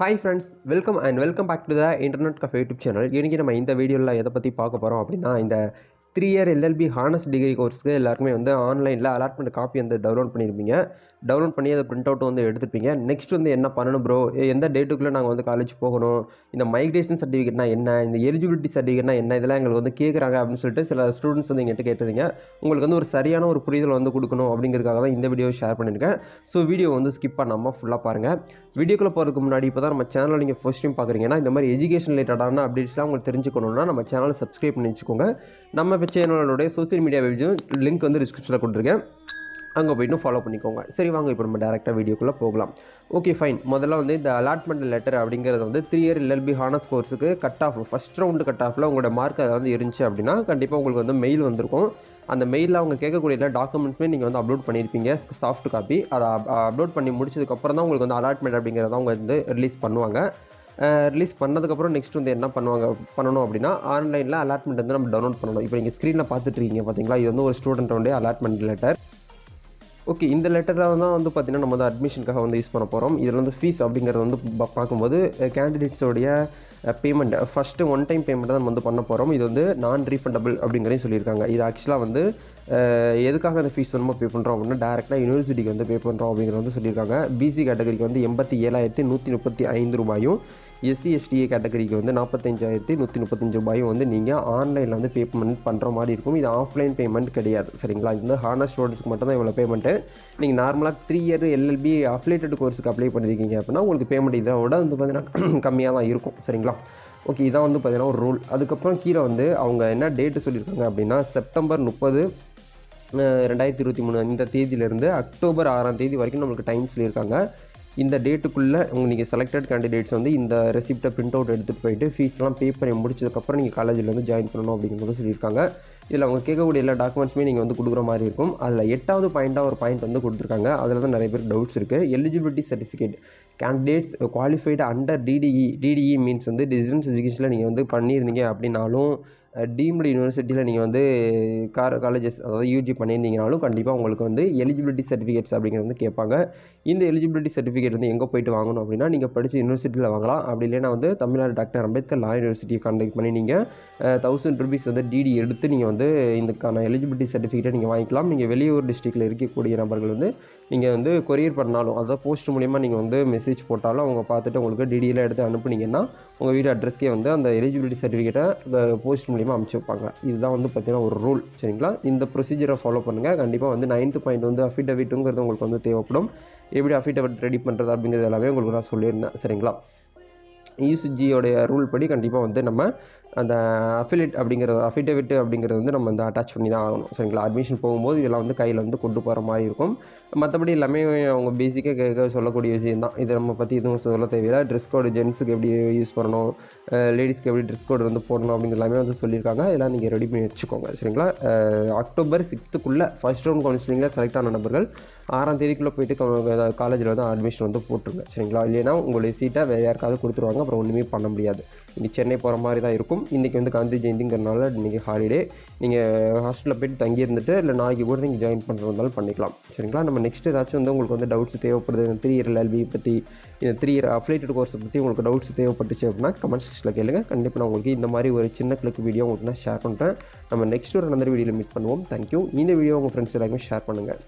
Hi friends welcome and welcome back to the internet cafe YouTube channel இன்றைக்கி நம்ம இந்த வீடியோவில் எதை பற்றி பார்க்க போகிறோம் அப்படின்னா இந்த three year LLB honours degree கோர்ஸ்க்கு எல்லாருக்குமே வந்து ஆன்லைனில் அலாட்மெண்ட் காப்பி வந்து டவுன்லோட் பண்ணியிருப்பீங்க டவுன்லோட் பண்ணி அதை பிரிண்ட் அவுட் வந்து எடுத்துப்பீங்க நெக்ஸ்ட் வந்து என்ன பண்ணணும் ப்ரோ எந்த டேட்டுக்குள்ளே நாங்கள் வந்து காலேஜ் போகணும்? இந்த மைக்ரேஷன் சர்டிஃபிகேட்னா என்ன? இந்த எலிஜிபிலிட்டி சர்டிஃபிகேட்னா என்ன? இதெல்லாம் எங்களுக்கு வந்து கேட்குறாங்க அப்படின்னு சொல்லிட்டு சில ஸ்டூடெண்ட்ஸ் வந்து எங்கிட்ட கேட்டதுங்க உங்களுக்கு வந்து ஒரு சரியான ஒரு புரிதல் வந்து கொடுக்கணும் அப்படிங்கிறதுக்காக தான் இந்த வீடியோ ஷேர் பண்ணியிருக்கேன். ஸோ வீடியோ வந்து ஸ்கிப் பண்ணாமல் ஃபுல்லாக பாருங்கள் வீடியோக்குள்ளே போகிறதுக்கு முன்னாடி இப்போ தான் நம்ம சேனலில் நீங்கள் ஃபர்ஸ்ட் டைம் பார்க்குறீங்கன்னா இந்த மாதிரி எஜுகேஷன் ரிலேட்டடான அப்டேட்ஸ்லாம் உங்களுக்கு தெரிஞ்சுக்கணுன்னா நம்ம சேனலை சப்ஸ்கிரைப் பண்ணி வச்சுக்கோங்க. நம்ம இப்போ சேனலோடைய சோசியல் மீடியா பேஜும் லிங்க் வந்து டிஸ்கிரிப்ஷனில் கொடுத்துருக்கேன். அங்கே போய்ட்டு ஃபாலோ பண்ணிக்கோங்க. சரி வாங்க இப்போ நம்ம டேரெக்டாக வீடியோக்குள்ளே போகலாம். ஓகே ஃபைன் முதல்ல வந்து இந்த அலாட்மெண்ட் லெட்டர் அப்படிங்கிறது வந்து three year LLB honours கோர்ஸுக்கு cut off first round cut ஆஃபில் உங்களோட மார்க் அதை வந்து இருந்துச்சு அப்படின்னா கண்டிப்பாக உங்களுக்கு வந்து மெயில் வந்திருக்கும். அந்த மெயிலில் அவங்க கேட்கக்கூடிய எல்லா டாக்குமெண்ட்ஸுமே நீங்கள் வந்து அப்லோட் பண்ணியிருப்பீங்க சாஃப்ட் காப்பி அதை அப்லோட் பண்ணி முடிச்சதுக்கப்புறம் தான் உங்களுக்கு வந்து அலாட்மெண்ட் அப்படிங்கிறத அவங்க வந்து ரிலீஸ் பண்ணுவாங்க. ரிலீஸ் பண்ணதுக்கப்புறம் நெக்ஸ்ட் வந்து என்ன பண்ணுவாங்க பண்ணணும் அப்படின்னா ஆன்லைனில் அலாட்மெண்ட் வந்து நம்ம டவுன்லோட் பண்ணணும். இப்போ நீங்கள் ஸ்க்ரீனில் பார்த்துட்டு இருக்கீங்க பார்த்தீங்களா இது வந்து ஒரு ஸ்டூடெண்ட்டோடைய அலாட்மெண்ட் லெட்டர் ஓகே இந்த லெட்டரில் தான் வந்து பார்த்திங்கன்னா நம்ம வந்து அட்மிஷனுக்காக வந்து யூஸ் பண்ண போகிறோம் இதில் வந்து ஃபீஸ் அப்படிங்கிறது வந்து பார்க்கும்போது கேண்டிடேட்ஸோடைய payment first one time payment தான் நம்ம வந்து பண்ண போகிறோம் இது வந்து நான் ரீஃபண்டபிள் அப்படிங்கிறதையும் சொல்லியிருக்காங்க. இது ஆக்சுவலாக வந்து எதுக்காக அந்த ஃபீஸ் நம்ம பே பண்ணுறோம் அப்படின்னா டேரெக்டாக யூனிவர்சிட்டிக்கு வந்து பே பண்ணுறோம் அப்படிங்கிறது வந்து சொல்லியிருக்காங்க. பிசி கேட்டகரிக்கு வந்து எண்பத்தி ஏழாயிரத்தி நூற்றி முப்பத்தி ஐந்து ரூபாயும் எஸ்சி எஸ்டிஏ கேட்டகரிக்கு வந்து நாற்பத்தஞ்சாயிரத்தி நூற்றி முப்பத்தஞ்சு ரூபாயும் வந்து நீங்கள் ஆன்லைனில் வந்து பேமெண்ட் பண்ணுற மாதிரி இருக்கும். இது ஆஃப்லைன் பேமெண்ட் கிடையாது. சரிங்களா? இது வந்து ஹானர் ஸ்டூடெண்ட்ஸ்க்கு மட்டும் தான் இவ்வளோ பேமெண்ட்டு நீங்கள் நார்மலாக த்ரீ இயர் எல்எல்பி அஃபிலேட்டட் கோர்ஸுக்கு அப்ளை பண்ணியிருக்கீங்க அப்படின்னா உங்களுக்கு பேமெண்ட் இதை விட வந்து பார்த்தீங்கன்னா கம்மியாக தான் இருக்கும். சரிங்களா? ஓகே இதான் வந்து பார்த்தீங்கன்னா ஒரு ரூல் அதுக்கப்புறம் கீழே வந்து அவங்க என்ன டேட்டு சொல்லியிருக்காங்க அப்படின்னா செப்டம்பர் முப்பது ரெண்டாயிரத்தி இருபத்தி மூணு இந்த தேதியிலேருந்து அக்டோபர் ஆறாம் தேதி வரைக்கும் நம்மளுக்கு டைம் சொல்லியிருக்காங்க. இந்த டேட்டுக்குள்ளே உங்கள் நீங்கள் செலக்டட் கேண்டிடேட்ஸ் வந்து இந்த ரெசிப்டை பிரிண்ட் அவுட் எடுத்துகிட்டு போயிட்டு ஃபீஸ்லாம் பே பண்ணி முடிச்சதுக்கப்புறம் நீங்கள் காலேஜில் வந்து ஜாயின் பண்ணணும் அப்படிங்கிறத சொல்லியிருக்காங்க. இதில் அவங்க கேட்கக்கூடிய எல்லா டாக்குமெண்ட்ஸுமே நீங்கள் வந்து கொடுக்குற மாதிரி இருக்கும். அதில் எட்டாவது பாயிண்ட்டாக ஒரு பாயிண்ட் வந்து கொடுத்துருக்காங்க. அதில் தான் நிறைய பேர் டவுட்ஸ் இருக்குது eligibility certificate candidates qualified under DTE DTE means வந்து டிஸ்டன்ஸ் எஜுகேஷனில் நீங்கள் வந்து பண்ணியிருந்தீங்க அப்படின்னாலும் டீம்டு யூனிவர்சிட்டியில் நீங்கள் வந்து கார் காலேஜஸ் அதாவது யூஜி பண்ணியிருந்தீங்கனாலும் கண்டிப்பாக உங்களுக்கு வந்து எலிஜிபிலிட்டி சர்டிஃபிகேட்ஸ் அப்படிங்கிறது வந்து கேட்பாங்க. இந்த எலிஜிபிலிட்டி சர்டிஃபிகேட் வந்து எங்கே போயிட்டு வாங்கணும் அப்படின்னா நீங்கள் படித்த யூனிவர்சிட்டியில் வாங்கலாம். அப்படி இல்லைன்னா வந்து தமிழ்நாடு டாக்டர் அம்பேத்கர் லா யூனிவர்சிட்டியை கான்டாக்ட் பண்ணி நீங்கள் தௌசண்ட் ருபீஸ் வந்து டிடி எடுத்து நீங்கள் வந்து இதுக்கான எலிஜிபிலிட்டி சர்டிஃபிகேட்டை நீங்கள் வாங்கிக்கலாம். நீங்கள் வெளியூர் டிஸ்ட்ரிக்டில் இருக்கக்கூடிய நபர்கள் வந்து நீங்கள் வந்து கொரியர் பண்ணாலும் அதாவது போஸ்ட் மூலிமா நீங்கள் வந்து மெசேஜ் போட்டாலும் அவங்க பார்த்துட்டு உங்களுக்கு டிடியில் எடுத்து அனுப்புனீங்கன்னா உங்கள் வீடு அட்ரஸ்க்கே வந்து அந்த எலிஜிபிலிட்டி சர்டிஃபிகேட்டை போஸ்ட் மூலிமா அமுச்சு வைப்பாங்க. இதுதான் வந்து பார்த்திங்கன்னா ஒரு ரூல் சரிங்களா? இந்த ப்ரொசீஜரை ஃபாலோ பண்ணுங்கள் கண்டிப்பாக வந்து நைன்த்து பாயிண்ட் வந்து அஃபிடவிட்டுங்கிறது உங்களுக்கு வந்து தேவைப்படும். எப்படி அஃபிடவிட் ரெடி பண்ணுறது அப்படிங்கிறது எல்லாமே உங்களுக்கு நான் சொல்லியிருந்தேன். சரிங்களா? யூசிஜியோடைய ரூல் படி கண்டிப்பாக வந்து நம்ம அந்த அஃபிலேட் அப்படிங்கிறது அஃபிடேவிட் அப்படிங்கிறது வந்து நம்ம வந்து அட்டாச் பண்ணி தான் ஆகணும். சரிங்களா? அட்மிஷன் போகும்போது இதெல்லாம் வந்து கையில் வந்து கொண்டு போகிற மாதிரி இருக்கும். மற்றபடி எல்லாமே அவங்க பேசிக்காக கேட்க சொல்லக்கூடிய விஷயம் தான். இதை நம்ம பற்றி எதுவும் சொல்ல தேவையில்லை. ட்ரெஸ் கோடு ஜென்ஸுக்கு எப்படி யூஸ் பண்ணணும்? லேடிஸ்க்கு எப்படி ட்ரெஸ் கோடு வந்து போடணும் அப்படிங்கிற எல்லாமே வந்து சொல்லியிருக்காங்க. இதெல்லாம் நீங்கள் ரெடி பண்ணி வச்சுக்கோங்க. சரிங்களா? அக்டோபர் சிக்ஸ்த்துக்குள்ளே ஃபர்ஸ்ட் ரவுண்ட் கவுன்சிலிங்கில் செலக்ட் ஆன நபர்கள் ஆறாம் தேதிக்குள்ளே போயிட்டு காலேஜில் வந்து அட்மிஷன் வந்து போட்டுருங்க. சரிங்களா? இல்லைன்னா உங்களுடைய சீட்டை வேறு யாருக்காவது கொடுத்துருவாங்க. அப்புறம் ஒன்றுமே பண்ண முடியாது. இன்றைக்கி சென்னை போகிற மாதிரி தான் இருக்கும். இன்றைக்கி வந்து காந்தி ஜெயந்திங்கிறனால இன்றைக்கி ஹாலிடே நீங்கள் ஹாஸ்டலில் போயிட்டு தங்கி இருந்துட்டு இல்லை நாளைக்கு கூட நீங்கள் ஜாயின் பண்ணுறதாலும் பண்ணிக்கலாம். சரிங்களா? நம்ம நெக்ஸ்ட் ஏதாச்சும் வந்து உங்களுக்கு வந்து டவுட்ஸ் தேவைப்படுது இந்த த்ரீ இயர் எல்பி பற்றி இந்த த்ரீ இயர் அஃபிலேட்டட் கோர்ஸை பற்றி உங்களுக்கு டவுட்ஸ் தேவைப்பட்டுச்சு அப்படின்னா கமெண்ட் செக்ஷனில் கேளுங்க. கண்டிப்பாக நான் உங்களுக்கு இந்த மாதிரி ஒரு சின்ன கிளிக் வீடியோ உங்களுக்கு நான் ஷேர் பண்ணுறேன் நம்ம நெக்ஸ்ட் ஒரு நந்தர் வீடியோவில் மீட் பண்ணுவோம். தேங்க்யூ இந்த வீடியோ உங்கள் ஃப்ரெண்ட்ஸ் எல்லாருமே ஷேர் பண்ணுங்கள்